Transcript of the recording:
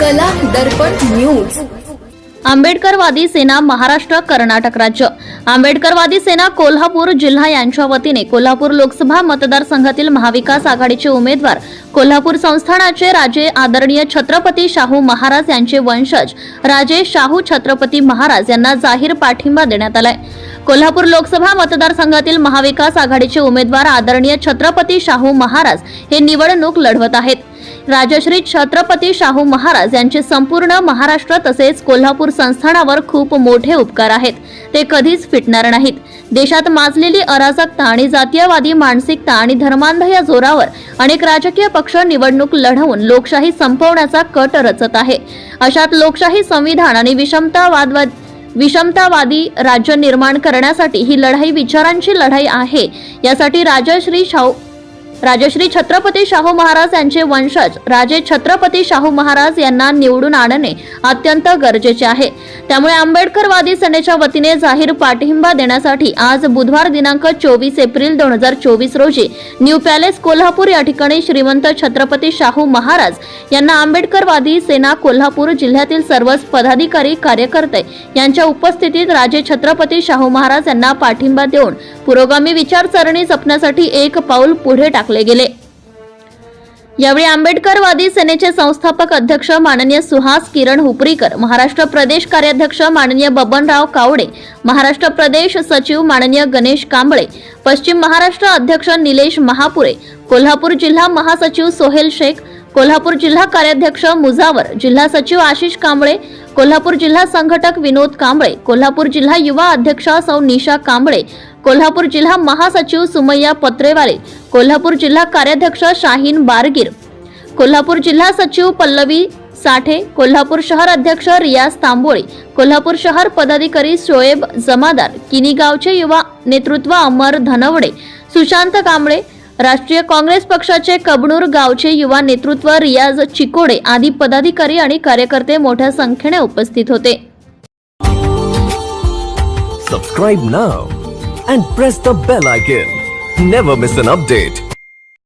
कला दर्पण न्यूज. आंबेडकरवादी सेना महाराष्ट्र कर्नाटक राज्य. आंबेडकरवादी सेना कोल्हापूर जिल्हा यांच्या वतीने कोल्हापूर लोकसभा मतदारसंघातील महाविकास आघाडीचे उमेदवार कोल्हापूर संस्थानाचे राजे आदरणीय छत्रपती शाहू महाराज यांचे वंशज राजे शाहू छत्रपती महाराज यांना जाहीर पाठिंबा देण्यात आलाय. कोल्हापूर लोकसभा मतदारसंघातील महाविकास आघाडीचे उमेदवार आदरणीय छत्रपती शाहू महाराज हे निवडणूक लढवत आहेत. राजश्री छत्रपती शाहू महाराज यांचे संपूर्ण महाराष्ट्र तसेच कोल्हापूर संस्थानावर खूप मोठे उपकार आहेत. ते कधीच फिटणार नाहीत. देशात माजलेली अराजकता आणि जातीयवादी मानसिकता आणि धर्मांध या जोरावर अनेक राजकीय पक्ष निवडणूक लढवून लोकशाही संपवण्याचा कट रचत आहे. अशात लोकशाही संविधान आणि विषमतावाद विषमतावादी राज्य निर्माण करण्यासाठी ही लढाई विचारांची लढाई आहे. यासाठी राजश्री शाहू राजश्री छत्रपती शाहू महाराज यांचे वंशज राजे छत्रपती शाहू महाराज यांना निवडून आणणे अत्यंत गरजेचे आहे. त्यामुळे आंबेडकरवादी सेनेच्या वतीने जाहीर पाठिंबा देण्यासाठी आज बुधवार दिनांक चोवीस एप्रिल दोन हजार चोवीस रोजी न्यू पॅलेस कोल्हापूर या ठिकाणी श्रीमंत छत्रपती शाहू महाराज यांना आंबेडकरवादी सेना कोल्हापूर जिल्ह्यातील सर्वच पदाधिकारी कार्यकर्ते यांच्या उपस्थितीत राजे छत्रपती शाहू महाराज यांना पाठिंबा देऊन पुरोगामी विचारसरणी जपण्यासाठी एक पाऊल पुढे टाक टाकले गेले. यावेळी आंबेडकरवादी सेनेचे संस्थापक अध्यक्ष माननीय सुहास किरण हुपरीकर महाराष्ट्र प्रदेश कार्याध्यक्ष माननीय बबनराव कावडे महाराष्ट्र प्रदेश सचिव माननीय गणेश कांबळे पश्चिम महाराष्ट्र अध्यक्ष निलेश महापुरे कोल्हापूर जिल्हा महासचिव सोहेल शेख कोल्हापूर जिल्हा कार्याध्यक्ष मुजावर जिल्हा सचिव आशिष कांबळे कोल्हापूर जिल्हा संघटक विनोद कांबळे कोल्हापूर जिल्हा युवा अध्यक्षा सौ निशा कांबळे कोल्हापूर जिल्हा महासचिव सुमय्या पत्रेवाले कोल्हापूर जिल्हा कार्याध्यक्ष शाहीन बारगीर कोल्हापूर जिल्हा सचिव पल्लवी साठे कोल्हापूर शहर अध्यक्ष रियाज तांबोळे कोल्हापूर शहर पदाधिकारी शोएब जमादार किनीगावचे युवा नेतृत्व अमर धनवडे सुशांत कांबळे राष्ट्रीय काँग्रेस पक्षाचे कबनूर गावचे युवा नेतृत्व रियाज चिकोडे आदी पदाधिकारी आणि कार्यकर्ते मोठ्या संख्येने उपस्थित होते. Subscribe now and press the bell icon never miss an update